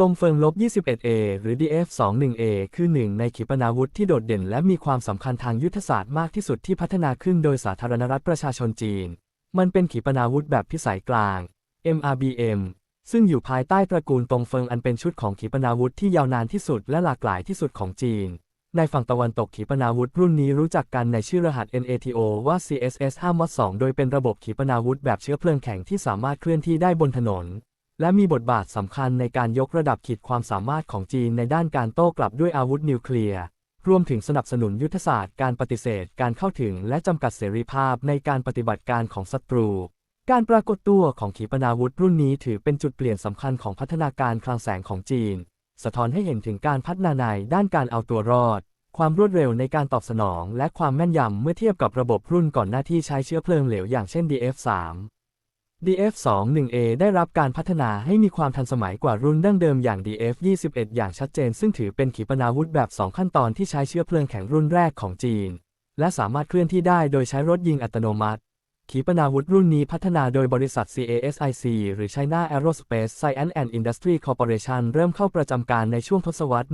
ตงเฟิงลบ 21A หรือ DF-21A คือหนึ่งในขีปนาวุธที่โดดเด่นและมีความสำคัญทางยุทธศาสตร์มากที่สุดที่พัฒนาขึ้นโดยสาธารณรัฐประชาชนจีน มันเป็นขีปนาวุธแบบพิสัยกลาง MRBM ซึ่งอยู่ภายใต้ตระกูลตงเฟิงอันเป็นชุดของขีปนาวุธที่ยาวนานที่สุดและหลากหลายที่สุดของจีน ในฝั่งตะวันตกขีปนาวุธรุ่นนี้รู้จักกันในชื่อรหัส NATO ว่า CSS 5 m 2โดยเป็นระบบขีปนาวุธแบบเชื้อเพลิงแข็งที่สามารถเคลื่อนที่ได้บนถนน และมีบทบาทสำคัญในการยกระดับขีดความสามารถของจีนในด้านการโต้กลับด้วยอาวุธนิวเคลียร์ รวมถึงสนับสนุนยุทธศาสตร์การปฏิเสธการเข้าถึงและจำกัดเสรีภาพในการปฏิบัติการของศัตรู การปรากฏตัวของขีปนาวุธรุ่นนี้ถือเป็นจุดเปลี่ยนสำคัญของพัฒนาการคลังแสงของจีน สะท้อนให้เห็นถึงการพัฒนาในด้านการเอาตัวรอด ความรวดเร็วในการตอบสนอง และความแม่นยำเมื่อเทียบกับระบบรุ่นก่อนหน้าที่ใช้เชื้อเพลิงเหลวอย่างเช่น DF3 DF21A ได้รับการพัฒนาให้มีความทันสมัยกว่ารุ่นดั้งเดิมอย่าง DF21 อย่างชัดเจน ซึ่งถือเป็นขีปนาวุธแบบ 2 ขั้นตอนที่ใช้เชื้อเพลิงแข็งรุ่นแรกของจีน และสามารถเคลื่อนที่ได้โดยใช้รถยิงอัตโนมัติ ขีปนาวุธรุ่นนี้พัฒนาโดยบริษัท CASIC หรือ China Aerospace Science and Industry Corporation เริ่มเข้าประจำการในช่วงทศวรรษ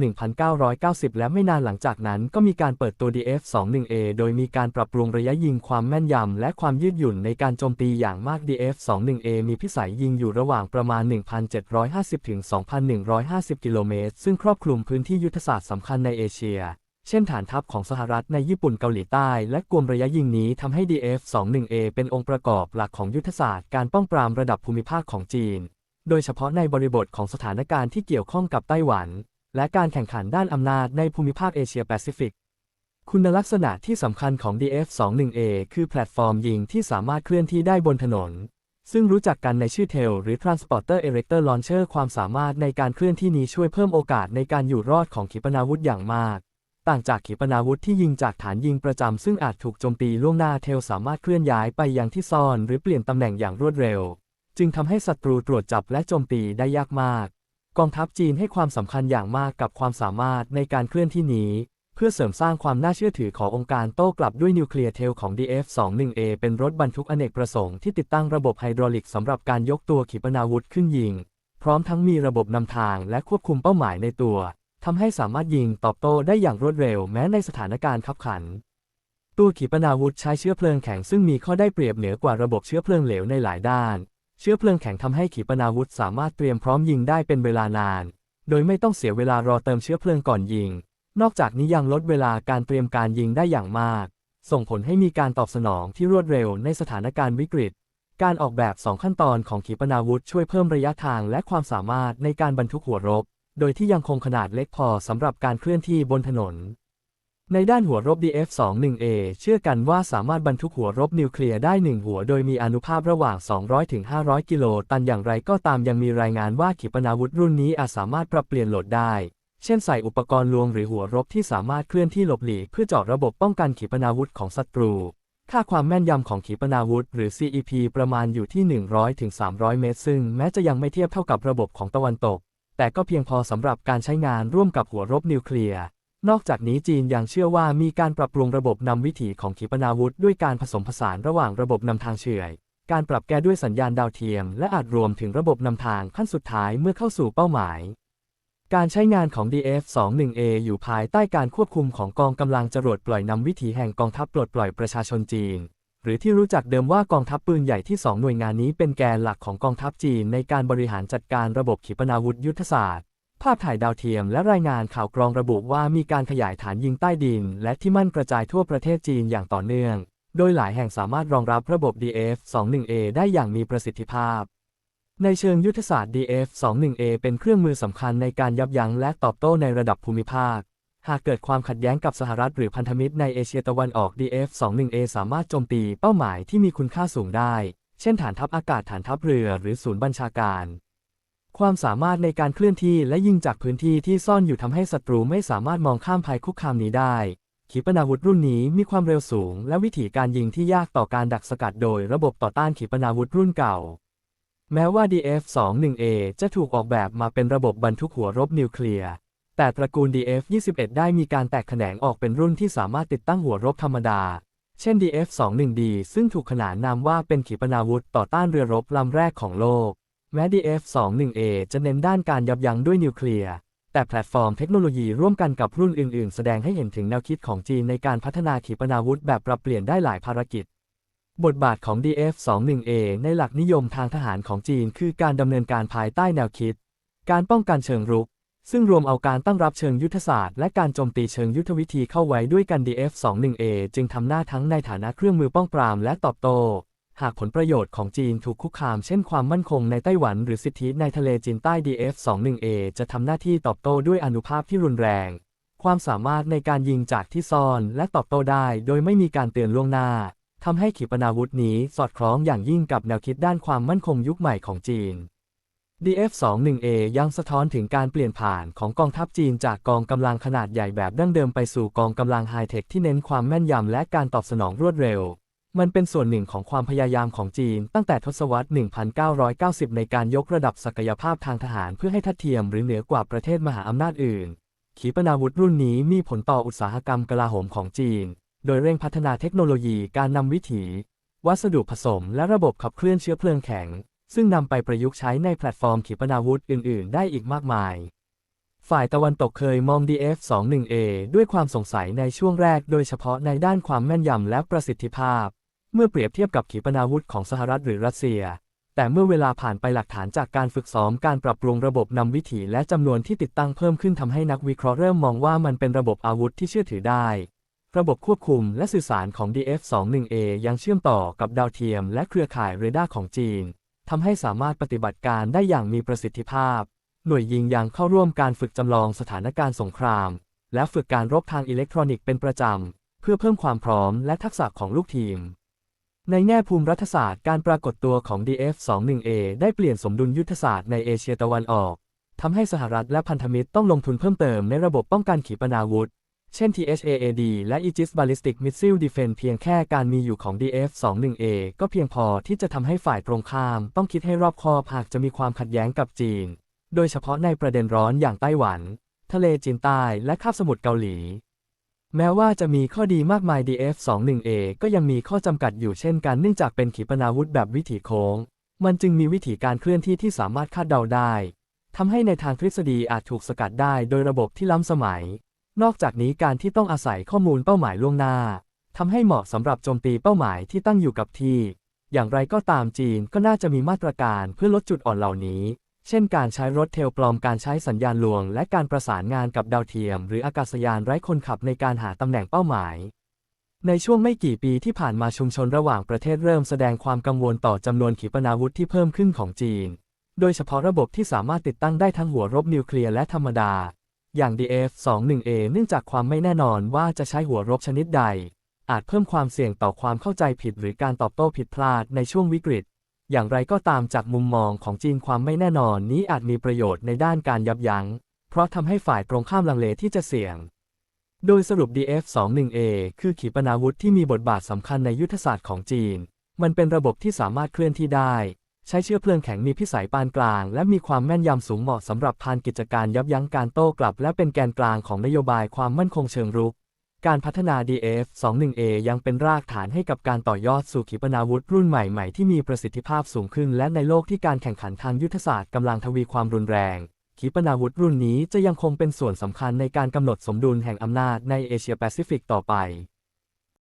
1990 และไม่นานหลังจากนั้นก็มีการเปิดตัว DF21A โดยมีการปรับปรุงระยะยิงความแม่นยำและความยืดหยุ่นในการโจมตีอย่างมาก DF21A มีพิสัยยิงอยู่ระหว่างประมาณ 1,750-2,150 กิโลเมตร ซึ่งครอบคลุมพื้นที่ยุทธศาสตร์สำคัญในเอเชีย เช่นฐานทัพของสหรัฐในญี่ปุ่นเกาหลีใต้ และกวมระยะยิงนี้ทำให้ DF-21A เป็นองค์ประกอบหลักของยุทธศาสตร์การป้องปรามระดับภูมิภาคของจีน โดยเฉพาะในบริบทของสถานการณ์ที่เกี่ยวข้องกับไต้หวัน และการแข่งขันด้านอำนาจในภูมิภาคเอเชียแปซิฟิก คุณลักษณะที่สำคัญของ DF-21A คือแพลตฟอร์มยิงที่สามารถเคลื่อนที่ได้บนถนน ซึ่งรู้จักกันในชื่อเทลหรือ Transporter Erector Launcher ความสามารถในการเคลื่อนที่นี้ช่วยเพิ่มโอกาสในการอยู่รอดของขีปนาวุธอย่างมาก ต่างจากขีปนาวุธที่ยิงจากฐานยิงประจำซึ่งอาจถูกโจมตีล่วงหน้าเทลสามารถเคลื่อนย้ายไปยังที่ซ่อนหรือเปลี่ยนตำแหน่งอย่างรวดเร็ว จึงทำให้ศัตรูตรวจจับและโจมตีได้ยากมาก กองทัพจีนให้ความสำคัญอย่างมากกับความสามารถในการเคลื่อนที่นี้ เพื่อเสริมสร้างความน่าเชื่อถือขององค์การโต้กลับด้วยนิวเคลียร์เทลของ DF-21A เป็นรถบรรทุกอเนกประสงค์ที่ติดตั้งระบบไฮดรอลิกสำหรับการยกตัวขีปนาวุธขึ้นยิง พร้อมทั้งมีระบบนำทางและควบคุมเป้าหมายในตัว ทำให้สามารถยิงตอบโต้ได้อย่างรวดเร็วแม้ในสถานการณ์ขับขัน ตัวขีปนาวุธใช้เชื้อเพลิงแข็งซึ่งมีข้อได้เปรียบเหนือกว่าระบบเชื้อเพลิงเหลวในหลายด้าน เชื้อเพลิงแข็งทำให้ขีปนาวุธสามารถเตรียมพร้อมยิงได้เป็นเวลานาน โดยไม่ต้องเสียเวลารอเติมเชื้อเพลิงก่อนยิง นอกจากนี้ยังลดเวลาการเตรียมการยิงได้อย่างมาก ส่งผลให้มีการตอบสนองที่รวดเร็วในสถานการณ์วิกฤตการออกแบบ 2 ขั้นตอนของขีปนาวุธช่วยเพิ่มระยะทางและความสามารถในการบรรทุกหัวรบ โดยที่ยังคงขนาดเล็กพอสำหรับการเคลื่อนที่บนถนน ในด้านหัวรบ DF-21A เชื่อกันว่าสามารถบรรทุกหัวรบนิวเคลียร์ได้หนึ่งหัว โดยมีอนุภาพระหว่าง 200ถึง500 กิโลตันอย่างไรก็ตามยังมีรายงานว่าขีปนาวุธรุ่นนี้อาจสามารถปรับเปลี่ยนโหลดได้ เช่นใส่อุปกรณ์ลวงหรือหัวรบที่สามารถเคลื่อนที่หลบหลีกเพื่อเจาะระบบป้องกันขีปนาวุธของศัตรูค่าความแม่นยำของขีปนาวุธ หรือ CEP ประมาณอยู่ที่ 100ถึง300 เมตร ซึ่งแม้จะยังไม่เทียบเท่ากับระบบของตะวันตก แต่ก็เพียงพอสำหรับการใช้งานร่วมกับหัวรบนิวเคลียร์ นอกจากนี้จีนยังเชื่อว่ามีการปรับปรุงระบบนำวิถีของขีปนาวุธด้วยการผสมผสานระหว่างระบบนำทางเฉื่อย การปรับแก้ด้วยสัญญาณดาวเทียม และอาจรวมถึงระบบนำทางขั้นสุดท้ายเมื่อเข้าสู่เป้าหมายการใช้งานของ DF-21A อยู่ภายใต้การควบคุมของกองกำลังจรวดปล่อยนำวิถีแห่งกองทัพปลดปล่อยประชาชนจีน หรือที่รู้จักเดิมว่ากองทัพปืนใหญ่ที่ 2 หน่วยงานนี้เป็นแกนหลักของกองทัพจีนในการบริหารจัดการระบบขีปนาวุธยุทธศาสตร์ ภาพถ่ายดาวเทียมและรายงานข่าวกรองระบุว่ามีการขยายฐานยิงใต้ดิน และที่มั่นกระจายทั่วประเทศจีนอย่างต่อเนื่อง โดยหลายแห่งสามารถรองรับระบบ DF-21A ได้อย่างมีประสิทธิภาพ ในเชิงยุทธศาสตร์ DF-21A เป็นเครื่องมือสำคัญในการยับยั้งและตอบโต้ในระดับภูมิภาค หากเกิดความขัดแย้งกับสหรัฐหรือพันธมิตรในเอเชียตะวันออก DF-21A สามารถโจมตีเป้าหมายที่มีคุณค่าสูงได้ เช่นฐานทัพอากาศฐานทัพเรือหรือศูนย์บัญชาการ ความสามารถในการเคลื่อนที่และยิงจากพื้นที่ที่ซ่อนอยู่ทำให้ศัตรูไม่สามารถมองข้ามภัยคุกคามนี้ได้ ขีปนาวุธรุ่นนี้มีความเร็วสูง และวิธีการยิงที่ยากต่อการดักสกัดโดยระบบต่อต้านขีปนาวุธรุ่นเก่า แม้ว่า DF-21A จะถูกออกแบบมาเป็นระบบบรรทุกหัวรบนิวเคลียร์ แต่ตระกูล DF-21 ได้มีการแตกแขนงออกเป็นรุ่นที่สามารถติดตั้งหัวรบธรรมดา เช่น DF-21D ซึ่งถูกขนานนามว่าเป็นขีปนาวุธต่อต้านเรือรบลำแรกของโลก แม้ DF-21A จะเน้นด้านการยับยั้งด้วยนิวเคลียร์แต่แพลตฟอร์มเทคโนโลยีร่วมกันกับรุ่นอื่น ๆ แสดงให้เห็นถึงแนวคิดของจีนในการพัฒนาขีปนาวุธแบบปรับเปลี่ยนได้หลายภารกิจ บทบาทของ DF-21A ในหลักนิยมทางทหารของจีนคือการดำเนินการภายใต้แนวคิด การป้องกันเชิงรุก ซึ่งรวมเอาการตั้งรับเชิงยุทธศาสตร์และการโจมตีเชิงยุทธวิธีเข้าไว้ด้วยกัน DF-21A จึงทำหน้าทั้งในฐานะเครื่องมือป้องปรามและตอบโต้หากผลประโยชน์ของจีนถูกคุกคามเช่นความมั่นคงในไต้หวันหรือสิทธิในทะเลจีนใต้ DF-21A จะทำหน้าที่ตอบโต้ด้วยอนุภาพที่รุนแรง ความสามารถในการยิงจากที่ซ่อนและตอบโต้ได้โดยไม่มีการเตือนล่วงหน้าทำให้ขีปนาวุธนี้สอดคล้องอย่างยิ่งกับแนวคิดด้านความมั่นคงยุคใหม่ของจีน DF-21A ยังสะท้อนถึงการเปลี่ยนผ่านของกองทัพจีนจากกองกำลังขนาดใหญ่แบบดั้งเดิมไปสู่กองกำลังไฮเทคที่เน้นความแม่นยำและการตอบสนองรวดเร็ว มันเป็นส่วนหนึ่งของความพยายามของจีน ตั้งแต่ทศวรรษ 1990 ในการยกระดับศักยภาพทางทหารเพื่อให้ทัดเทียมหรือเหนือกว่าประเทศมหาอำนาจอื่น ขีปนาวุธรุ่นนี้มีผลต่ออุตสาหกรรมกลาโหมของจีน โดยเร่งพัฒนาเทคโนโลยีการนำวิถี วัสดุผสม และระบบขับเคลื่อนเชื้อเพลิงแข็ง ซึ่งนำไปประยุกต์ใช้ในแพลตฟอร์มขีปนาวุธอื่น ๆ ได้อีกมากมาย ฝ่ายตะวันตกเคยมอง DF-21A ด้วยความสงสัยในช่วงแรกโดยเฉพาะในด้านความแม่นยำและประสิทธิภาพ เมื่อเปรียบเทียบกับขีปนาวุธของสหรัฐหรือรัสเซีย แต่เมื่อเวลาผ่านไปหลักฐานจากการฝึกซ้อมการปรับปรุงระบบนำวิถีและจำนวนที่ติดตั้งเพิ่มขึ้นทำให้นักวิเคราะห์เริ่มมองว่ามันเป็นระบบอาวุธที่เชื่อถือได้ระบบควบคุมและสื่อสารของ DF-21A ยังเชื่อมต่อกับดาวเทียมและเครือข่ายเรดาร์ของจีน ทำให้สามารถปฏิบัติการได้อย่างมีประสิทธิภาพ หน่วยยิงยังเข้าร่วมการฝึกจำลองสถานการณ์สงคราม และฝึกการรบทางอิเล็กทรอนิกส์เป็นประจำ เพื่อเพิ่มความพร้อมและทักษะของลูกทีม ในแง่ภูมิรัฐศาสตร์การปรากฏตัวของ DF-21A ได้เปลี่ยนสมดุลยุทธศาสตร์ในเอเชียตะวันออกทำให้สหรัฐและพันธมิตรต้องลงทุนเพิ่มเติมในระบบป้องกันขีปนาวุธ เช่น THAAD และ Aegis Ballistic Missile Defense เพียงแค่การมีอยู่ของ DF-21A ก็เพียงพอที่จะทำให้ฝ่ายตรงข้ามต้องคิดให้รอบคอบหากจะมีความขัดแย้งกับจีน โดยเฉพาะในประเด็นร้อนอย่างไต้หวัน ทะเลจีนใต้และคาบสมุทรเกาหลี แม้ว่าจะมีข้อดีมากมาย DF-21A ก็ยังมีข้อจำกัดอยู่เช่นการเนื่องจากเป็นขีปนาวุธแบบวิถีโค้ง มันจึงมีวิธีการเคลื่อนที่ที่สามารถคาดเดาได้ทำให้ในทางทฤษฎีอาจถูกสกัดได้โดยระบบที่ล้ำสมัย นอกจากนี้การที่ต้องอาศัยข้อมูลเป้าหมายล่วงหน้าทำให้เหมาะสำหรับโจมตีเป้าหมายที่ตั้งอยู่กับที่ อย่างไรก็ตามจีนก็น่าจะมีมาตรการเพื่อลดจุดอ่อนเหล่านี้ เช่นการใช้รถเทลปลอมการใช้สัญญาณลวง และการประสานงานกับดาวเทียม หรืออากาศยานไร้คนขับในการหาตำแหน่งเป้าหมาย ในช่วงไม่กี่ปีที่ผ่านมาชุมชนระหว่างประเทศเริ่มแสดงความกังวลต่อจำนวนขีปนาวุธที่เพิ่มขึ้นของจีน โดยเฉพาะระบบที่สามารถติดตั้งได้ทั้งหัวรบนิวเคลียร์และธรรมดา อย่าง DF-21A เนื่องจากความไม่แน่นอนว่าจะใช้หัวรบชนิดใด อาจเพิ่มความเสี่ยงต่อความเข้าใจผิดหรือการตอบโต้ผิดพลาดในช่วงวิกฤต อย่างไรก็ตามจากมุมมองของจีนความไม่แน่นอนนี้อาจมีประโยชน์ในด้านการยับยัง้ง เพราะทำให้ฝ่ายตรงข้ามลังเลที่จะเสี่ยง โดยสรุป DF-21A คือขีปนาวุธที่มีบทบาทสำคัญในยุทธศาสตร์ของจีน มันเป็นระบบที่สามารถเคลื่อนที่ได้ ใช้เชื้อเพลิงแข็งมีพิสัยปานกลาง และมีความแม่นยำสูงเหมาะสำหรับพานกิจการยับยั้งการโต้กลับ และเป็นแกนกลางของนโยบายความมั่นคงเชิงรุก การพัฒนา DF-21A ยังเป็นรากฐานให้กับการต่อยอดสู่ขีปนาวุธรุ่นใหม่ๆ ที่มีประสิทธิภาพสูงขึ้น และในโลกที่การแข่งขันทางยุทธศาสตร์กำลังทวีความรุนแรง ขีปนาวุธรุ่นนี้จะยังคงเป็นส่วนสำคัญในการกำหนดสมดุลแห่งอำนาจในเอเชียแปซิฟิกต่อไป